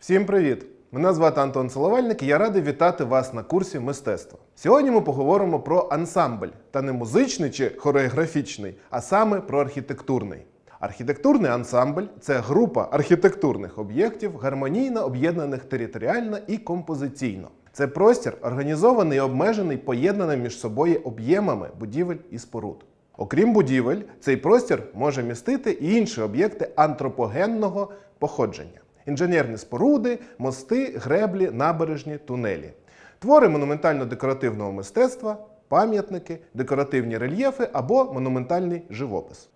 Всім привіт! Мене звати Антон Соловельник і я радий вітати вас на курсі мистецтва. Сьогодні ми поговоримо про ансамбль, та не музичний чи хореографічний, а саме про архітектурний. Архітектурний ансамбль це група архітектурних об'єктів, гармонійно об'єднаних територіально і композиційно. Це простір, організований і обмежений поєднаними між собою об'ємами будівель і споруд. Окрім будівель, цей простір може містити і інші об'єкти антропогенного походження: інженерні споруди, мости, греблі, набережні, тунелі, твори монументально-декоративного мистецтва, пам'ятники, декоративні рельєфи або монументальний живопис.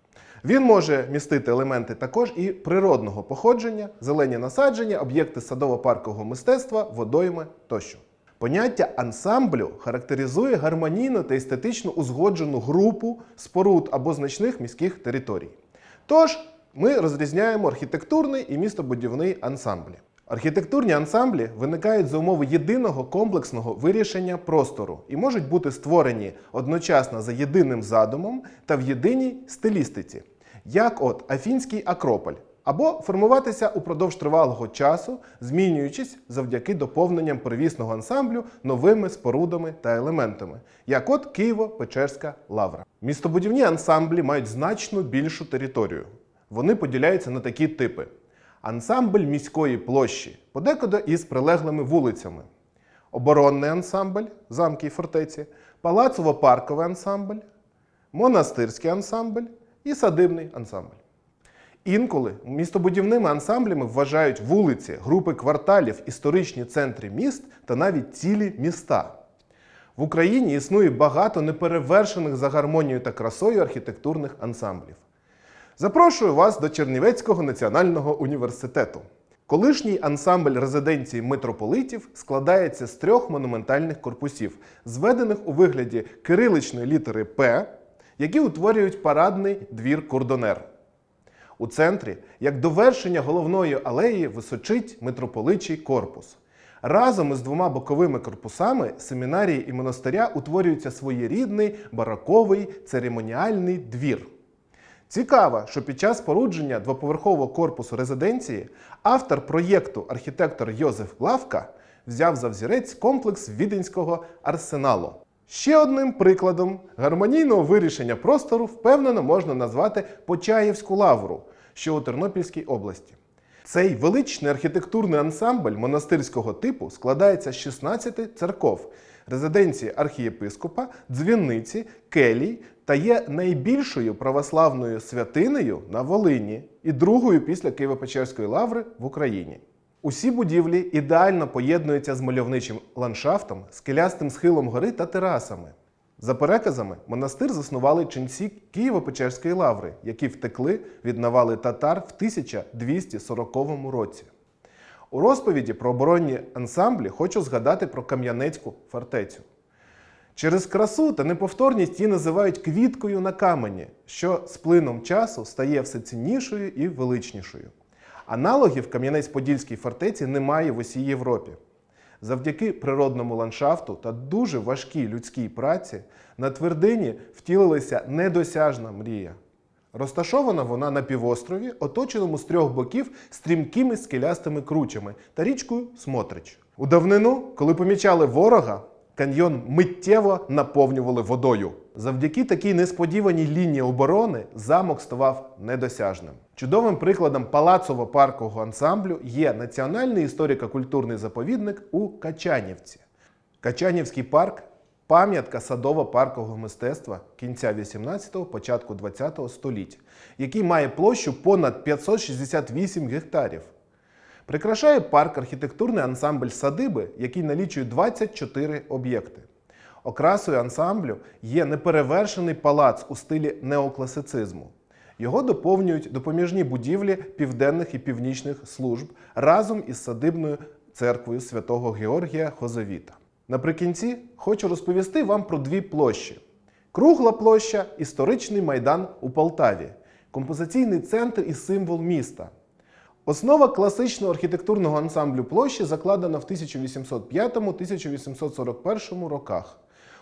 Він може містити елементи також і природного походження, зелені насадження, об'єкти садово-паркового мистецтва, водойми тощо. Поняття ансамблю характеризує гармонійну та естетично узгоджену групу споруд або значних міських територій. Тож ми розрізняємо архітектурний і містобудівний ансамблі. Архітектурні ансамблі виникають за умови єдиного комплексного вирішення простору і можуть бути створені одночасно за єдиним задумом та в єдиній стилістиці, як от Афінський Акрополь, або формуватися упродовж тривалого часу, змінюючись завдяки доповненням первісного ансамблю новими спорудами та елементами, як от Києво-Печерська лавра. Містобудівні ансамблі мають значно більшу територію. Вони поділяються на такі типи: ансамбль міської площі, подекуди із прилеглими вулицями, оборонний ансамбль, замки і фортеці, палацово-парковий ансамбль, монастирський ансамбль і садибний ансамбль. Інколи містобудівними ансамблями вважають вулиці, групи кварталів, історичні центри міст та навіть цілі міста. В Україні існує багато неперевершених за гармонією та красою архітектурних ансамблів. Запрошую вас до Чернівецького національного університету. Колишній ансамбль резиденції митрополитів складається з трьох монументальних корпусів, зведених у вигляді кириличної літери П, які утворюють парадний двір кордонер. У центрі, як довершення головної алеї, височить митрополичий корпус. Разом із двома боковими корпусами семінарії і монастиря утворюється своєрідний бароковий церемоніальний двір. Цікаво, що під час спорудження двоповерхового корпусу резиденції автор проєкту архітектор Йозеф Лавка взяв за взірець комплекс віденського арсеналу. Ще одним прикладом гармонійного вирішення простору впевнено можна назвати Почаївську лавру, що у Тернопільській області. Цей величний архітектурний ансамбль монастирського типу складається з 16 церков, резиденції архієпископа, дзвіниці, келій та є найбільшою православною святинею на Волині і другою після Києво-Печерської лаври в Україні. Усі будівлі ідеально поєднуються з мальовничим ландшафтом, скелястим схилом гори та терасами. За переказами, монастир заснували ченці Києво-Печерської лаври, які втекли від навали татар в 1240 році. У розповіді про оборонні ансамблі хочу згадати про Кам'янецьку фортецю. Через красу та неповторність її називають квіткою на камені, що з плином часу стає все ціннішою і величнішою. Аналогів Кам'янець-Подільській фортеці немає в усій Європі. Завдяки природному ландшафту та дуже важкій людській праці на твердині втілилася недосяжна мрія. Розташована вона на півострові, оточеному з трьох боків стрімкими скелястими кручами та річкою Смотрич. У давнину, коли помічали ворога, каньйон миттєво наповнювали водою. Завдяки такій несподіваній лінії оборони замок ставав недосяжним. Чудовим прикладом палацово-паркового ансамблю є Національний історико-культурний заповідник у Качанівці. Качанівський парк пам'ятка садово-паркового мистецтва кінця 18-го, початку 20-го століття, який має площу понад 568 гектарів. Прикрашає парк архітектурний ансамбль садиби, який налічує 24 об'єкти. Окрасою ансамблю є неперевершений палац у стилі неокласицизму. Його доповнюють допоміжні будівлі південних і північних служб разом із садибною церквою святого Георгія Хозовіта. Наприкінці хочу розповісти вам про дві площі: Кругла площа історичний майдан у Полтаві, композиційний центр і символ міста. Основа класичного архітектурного ансамблю площі закладена в 1805-1841 роках.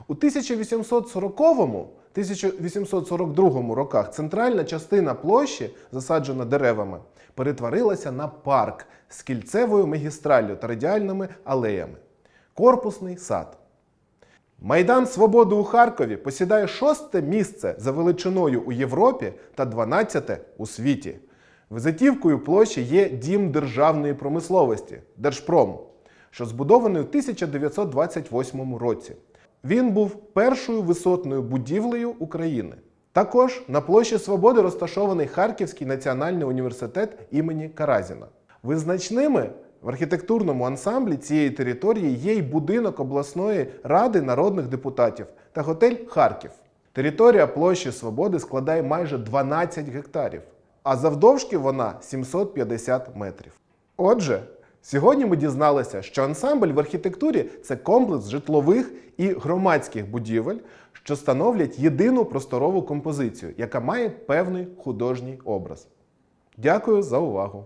У 1840-1842 роках центральна частина площі, засаджена деревами, перетворилася на парк з кільцевою магістраллю та радіальними алеями. Корпусний сад. Майдан Свободи у Харкові посідає шосте місце за величиною у Європі та 12 у світі. Визитівкою площі є Дім державної промисловості Держпрому, що збудований у 1928 році. Він був першою висотною будівлею України. Також на площі Свободи розташований Харківський національний університет імені Каразіна. Визначними в архітектурному ансамблі цієї території є й будинок обласної ради народних депутатів та готель Харків. Територія площі Свободи складає майже 12 гектарів, а завдовжки вона 750 метрів. Отже, сьогодні ми дізналися, що ансамбль в архітектурі це комплекс житлових і громадських будівель, що становлять єдину просторову композицію, яка має певний художній образ. Дякую за увагу!